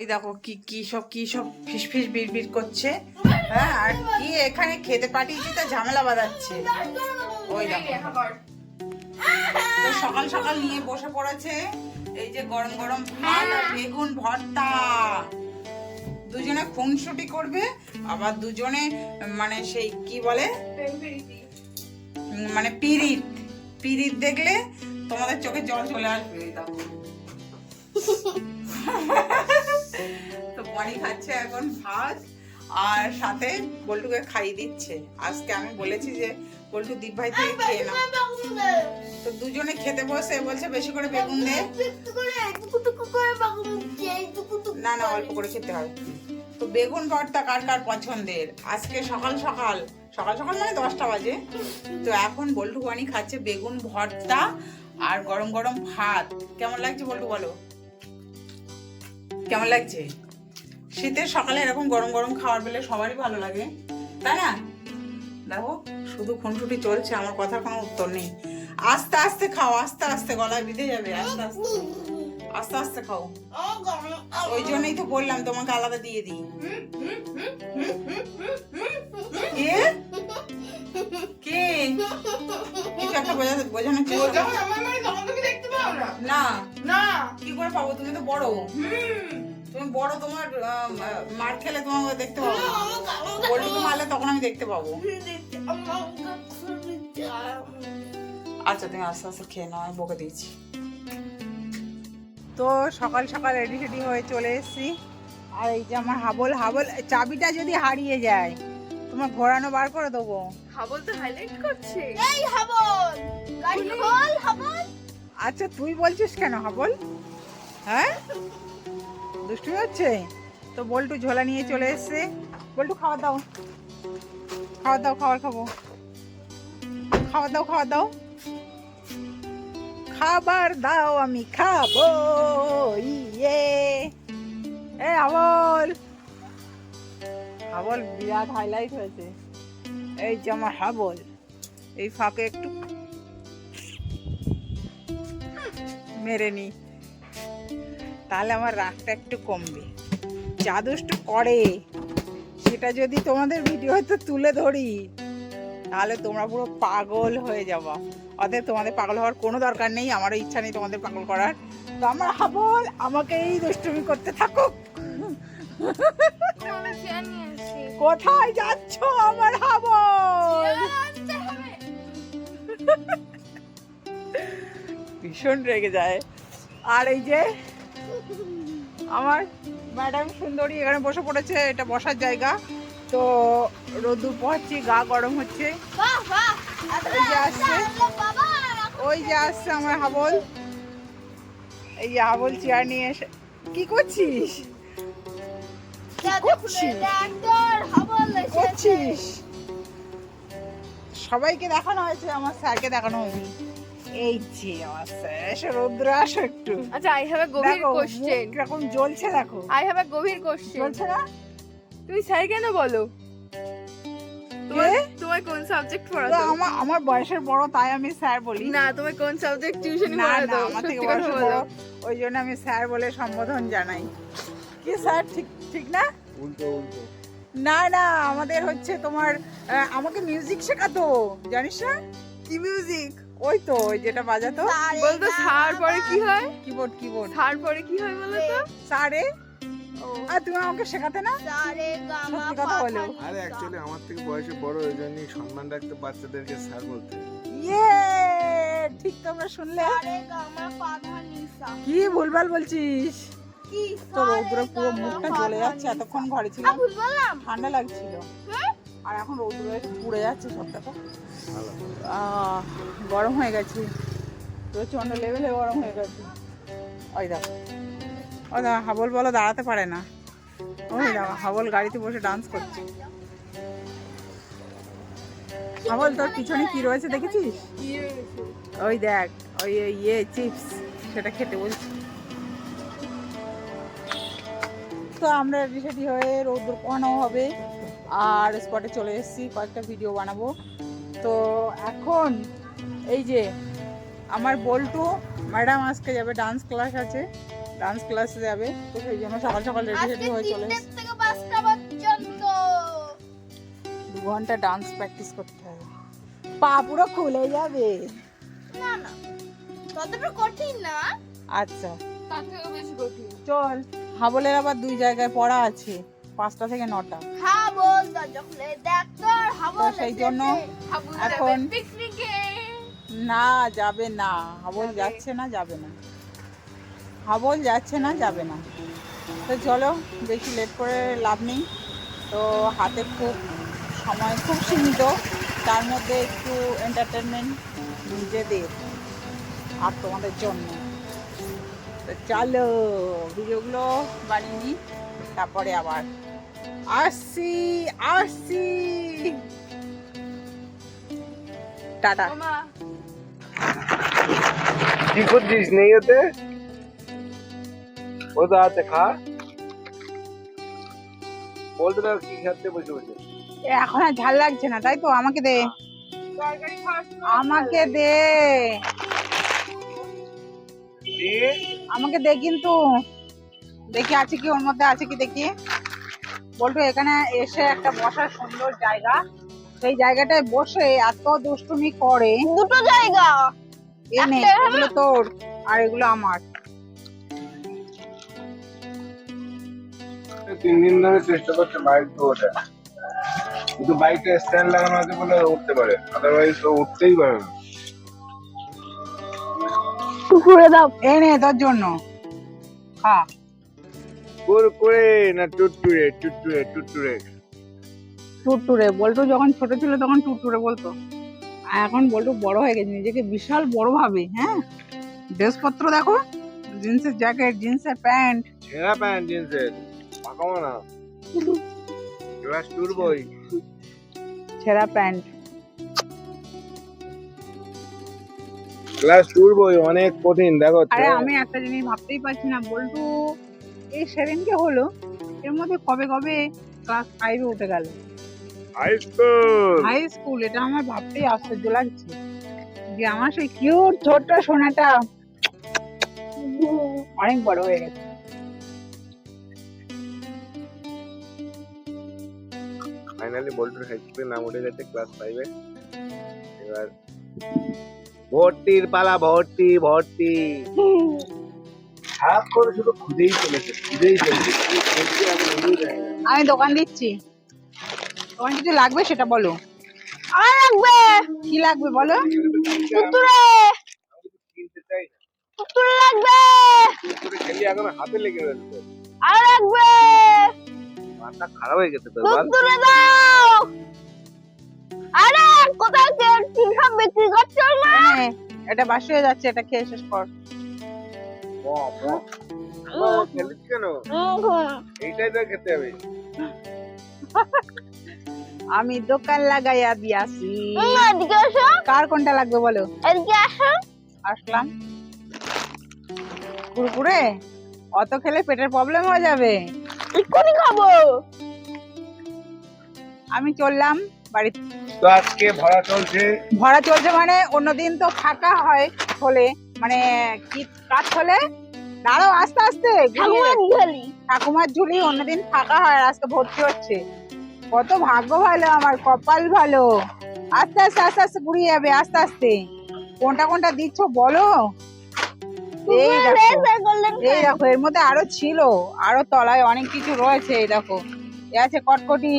এই দেখো কি কি সব কি সব ফিস ফিস বিড় বিড় করছে। হ্যাঁ আর কি এখানে খেতে পাঠিয়েছি, তো ঝামেলা বাঁধাচ্ছে। ওই দেখো। সকাল সকাল নিয়ে বসে পড়েছে, এই যে গরম গরম ভাত আর বেগুন ভর্তা। দুজনে খুনসুটি করবে, আবার দুজনে মানে সেই কি বলে? মানে পিরিত পিরিত দেখলে তোমাদের চোখে জল চলে আসবে দেখো। তো বনি খাচ্ছে এখন ভাত আর সাথে বল্টুকে খাইয়ে দিচ্ছে। আজকে আমি বলেছি যে বল্টু দীপ ভাই থেকে খেয়ে নাও। তো দুজনে খেতে বসে বলছে বেশি করে বেগুন দে। না না অল্প করে খেতে হবে। তো বেগুন ভর্তা কার কার পছন্দের? আজকে সকাল সকাল সকাল সকাল মানে দশটা বাজে। তো এখন বল্টু বানি খাচ্ছে বেগুন ভর্তা আর গরম গরম ভাত। কেমন লাগছে বল্টু বলো? কেমন লাগছে? শীতের সকালে এরকম গরম গরম খাবার পেলে সবারই ভালো লাগে। তাই না? দেখো শুধু খুনসুটি চলছে আমার কথার কোনো উত্তর নেই। আস্তে আস্তে খাও আস্তে আস্তে গলায় বিঁধে যাবে আস্তে আস্তে। আস্তে আস্তে খাও। ওই জন্যই তো বললাম তোমাকে আলাদা দিয়ে দিই। কে? কে? কিছু একটা বোঝাতে বোঝানোর চেষ্টা করো। না। কি করে পাবো? তুমি তো বড়। তুমি বড় তোমার মার খেলে তোমাকে দেখতে পাবো। বল্টুকে মারলে তখন আমি দেখতে পাবো। আচ্ছা তুমি আস্তে আস্তে খেয়ে নাও আমি বকে দিয়েছি। তো সকাল সকাল রেডি রেডি হয়ে চলে এসেছি। আর এই যে আমার হাবল হাবল চাবিটা যদি হারিয়ে যায় তোমার ঘোরানো বার করে দেবো। হাবল তো হাইলাইট করছে। আচ্ছা তুই বলছিস কেন হাবল? হ্যাঁ? দুষ্টুমি হচ্ছে? তো বল্টু ঝোলা নিয়ে চলে এসছে। বল্টু খাওয়া দাও। খাওয়া দাও, খাবার খাব। খাওয়া দাও খাওয়া দাও। খাবার দাও, আমি খাব। ইয়ে। এ, আবল। হাবল বিরাট হাইলাইট হয়েছে। এই যে আমার হাবল এই ফাঁকে একটু মেরে নি। তাহলে আমার রাগটা একটু কমবে। যা দুষ্টু করে। সেটা যদি তোমাদের ভিডিওতে তুলে ধরি তাহলে তোমরা পুরো পাগল হয়ে যাব। অতএব তোমাদের পাগল হওয়ার কোনো দরকার নেই আমারও ইচ্ছা নেই তোমাদের পাগল করার। তো আমার হাবল আমাকে এই দুষ্টুমি করতে থাকুক। কোথায় যাচ্ছ আমার হাবল? ভীষণ রেগে যায়। আর এই যে আমার ম্যাডাম সুন্দরী এখানে বসে পড়েছে, এটা বসার জায়গা। তো রোদুর পোহাচ্ছি, গা গরম হচ্ছে। বাহ যে আসছে, ওই যে আসছে আমার হাবল। এই যে হাবল চেয়ার নিয়ে এসে, কি করছিস? করছিস? সবাইকে দেখানো হয়েছে, আমার স্যারকে দেখানো হয়নি। এই যে রৌদ্র আসো একটু। আচ্ছা আই হ্যাভ এ গভীর দেখো কোশ্চেন মুখ কীরকম জ্বলছে দেখো। আই হ্যাভ এ গভীর কোশ্চেন জ্বলছে না? তুমি স্যার কেন বলো? তোমার? কোন সাবজেক্ট পড়াতো? আমার আমার বয়সের বড় তাই আমি স্যার বলি। না তোমার কোন সাবজেক্ট টিউশন পড়াতো? আমার থেকে বড়। ওই জন্য আমি স্যার বলে সম্বোধন জানাই। কি স্যার ঠিক ঠিক না? উল্টো উল্টো। না না আমাদের হচ্ছে তোমার আমাকে মিউজিক শেখাতো জানিস না? কি মিউজিক ওই তো ওই যেটা বাজাতো। বলতো সার পরে কি হয়? Keyboard keyboard. সার পরে কি হয় বলো তো সারে? আর তুমি আমাকে শেখাতে না? সত্যি কথা বলো। আরে অ্যাকচুয়ালি আমার থেকে বয়সে বড় ওই জন্যই সম্মান রাখতে বাচ্চাদেরকে স্যার বলতে। ইয়ে ঠিক তোমরা শুনলে। কি ভুলভাল বলছিস? তোর রৌদ্র পুরো মুখটা জ্বলে যাচ্ছে এতক্ষণ ঘরে ছিল ঠান্ডা লাগছিল। আর এখন রৌদ্র পুড়ে যাচ্ছে সব দেখো। গরম হয়ে গেছে। প্রচণ্ড লেভেলে গরম হয়ে গেছে। ওই দেখো। ওই দেখো হাবল বলো দাঁড়াতে পারে না। ওই দেখো হাবল গাড়িতে বসে ডান্স করছে। হাবল তোর পিছনে কি রয়েছে দেখেছিস? ওই দেখ ওই ওই ইয়ে চিপস সেটা খেতে বলছি। তো আমরা রেডি সেডি হয়ে রৌদ্র পোহানো হবে। আর স্পটে চলে এসেছি কয়েকটা ভিডিও বানাবো। তো এখন এই যে আমার বল্টু ম্যাডাম আজকে যাবে ডান্স ক্লাস আছে। ডান্স ক্লাসে যাবে তো সেই জন্য সকাল সকাল রেডি রেডি হয়ে চলে দু ঘণ্টা ডান্স প্র্যাকটিস করতে হবে। পা পুরো খুলে যাবে। না না ততটা কঠিন না। আচ্ছা। তার থেকে বেশি কঠিন। চল। হাবলের আবার দুই জায়গায় পড়া আছে পাঁচটা থেকে নটা। সেই জন্য এখন না যাবে না। হাবল যাচ্ছে না যাবে না। হাবল যাচ্ছে না যাবে না। তো চলো বেশি লেট করে লাভ নেই। তো হাতে খুব সময় খুব সীমিত। তার মধ্যে একটু এন্টারটেনমেন্ট নিজেদের আর তোমাদের জন্য। তো চলো ভিডিওগুলো বানিয়ে নিই তারপরে আবার। আসছি আসছি। টাটা। কি করছিস নেই ওতে? ও তো আছে খা। বলতে দাও কি খাচ্ছে বসে বসে। এ, এখন আর ঝাল লাগছে না তাই তো? আমাকে দে। আমাকে দে। আমাকে দে কিন্তু। দেখি আছে কি ওর মধ্যে আছে কি দেখি। বলতো এখানে এসে একটা বসার সুন্দর জায়গা। সেই জায়গাটায় বসে এত দুষ্টুমি করে। দুটো জায়গা? এনে একটা এগুলো তোর আর এগুলো আমার। তিন দিন ধরে চেষ্টা করছে বাইক তো ওঠে কিন্তু বাইকটা স্ট্যান্ড লাগানো আছে বলে উঠতে পারে। আদারওয়াইজ তো উঠতেই পারে না। করে দাও। এনে তোর জন্য। হ্যাঁ কুরকুরে না টুটটুরে টুটটুরে টুটটুরে টুরটুরে বল্টু যখন ছোট ছিল তখন টুরটুরে বলতো। আর এখন বল্টু বড় হয়ে গেছে নিজেকে বিশাল বড় ভাবে হ্যাঁ? ড্রেসপত্র দেখো জিন্সের জ্যাকেট জিন্সের প্যান্ট। ছেঁড়া প্যান্ট জিন্সের। পাকাও না। ক্লাস টুর বই ছেঁড়া প্যান্ট। ক্লাস টুর বই অনেক কঠিন দেখো আরে আমি একটা জিনিস ভাবতেই পারছি না বল্টু। এই সেদিনকে হলো এর মধ্যে কবে কবে ক্লাস ফাইভে উঠে গেল? হাই স্কুল হাই স্কুল এটা আমার ভাবতেই আশ্চর্য লাগছে। যে আমার সেই কিউট ছোট্ট সোনাটা অনেক বড় হয়ে গেছে। ফাইনালি বল্টুর হাই স্কুলে নাম উঠে গেছে ক্লাস ফাইভে এবার ভর্তির পালা ভর্তি ভর্তি। হাত করে শুধু খুঁজেই চলেছে খুঁজেই চলেছে। আমি দোকান দিচ্ছি। তোমার কিছু লাগবে সেটা বলো। আর লাগবে। কি লাগবে বলো? লাগবে খেলি এখন হাতে লেগে রয়েছে আর লাগবে। মাথা খারাপ হয়ে গেছে বল। দাও। আরে কোথায় কি সব বিক্রি করছ না এটা বাসি হয়ে যাচ্ছে এটা খেয়ে শেষ কর। আমি দোকান লাগাইয়া দিয়াছি। আসো। কার কোনটা লাগবে বলো? আসলাম। কুরকুরে অত খেলে পেটের প্রবলেম হয়ে যাবে। এক্ষুনি খাব। আমি চললাম। বাড়িতে। তো আজকে ভরা চলছে। ভরা চলছে মানে অন্যদিন তো ফাঁকা হয় হলে মানে কি কাজ হলে? দাঁড়াও আস্তে আস্তে ঠাকুমার ঝুলি। অন্যদিন ফাঁকা হয় আজকে ভর্তি হচ্ছে। কত ভাগ্য ভালো আমার কপাল ভালো। আস্তে আস্তে আস্তে আস্তে ঘুরিয়ে যাবে আস্তে আস্তে। কোনটা কোনটা দিচ্ছ বলো? এই দেখো এই দেখো এর মধ্যে আরও ছিল আরও তলায় অনেক কিছু রয়েছে এই দেখো। এ আছে কটকটি।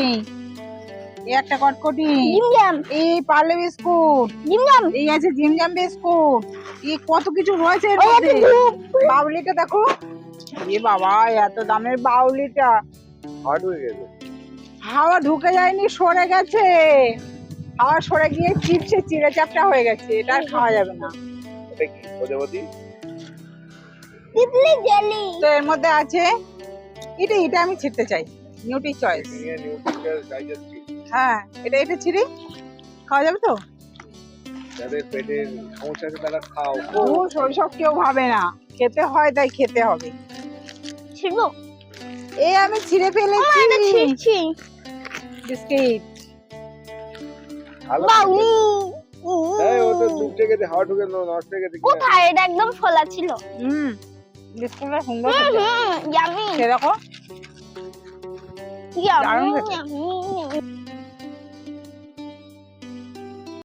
এই একটা কটকটি। জিমজাম। এই পার্লে বিস্কুট। জিমজাম? এই আছে জিমজাম বিস্কুট। এই কত কিছু রয়েছে এর মধ্যে। বাউলিটা দেখো। এ বাবা এত দামের বাউলিটা। হয়ে গেছে। হাওয়া ঢুকে যায়নি সরে গেছে। হাওয়া সরে গিয়ে চিপসে চিড়ে চাপটা হয়ে গেছে। এটা আর খাওয়া যাবে না। এটা কি প্রজাপতি? তিতলি জেলি। তো এর মধ্যে আছে এটা এটা আমি ছিটতে চাই। নিউটি চয়েস নিয়ে নিউট্রিশন ডাইজেস্টিভ হ্যাঁ এটা এটা ছিড়ি খাওয়া যাবে তো? যাদের পেটের সমস্যা আছে তারা খাও। ও শৈশব কেউ ভাবে না। খেতে হয় তাই খেতে হবে। ছিড়বো? এই আমি ছিঁড়ে ফেলেছি। বিস্কিট। হয়ে? কোথায়? এটা একদম ফোলা ছিল। হুম বিস্কুটটা সুন্দর ইয়ামি। ইয়ামি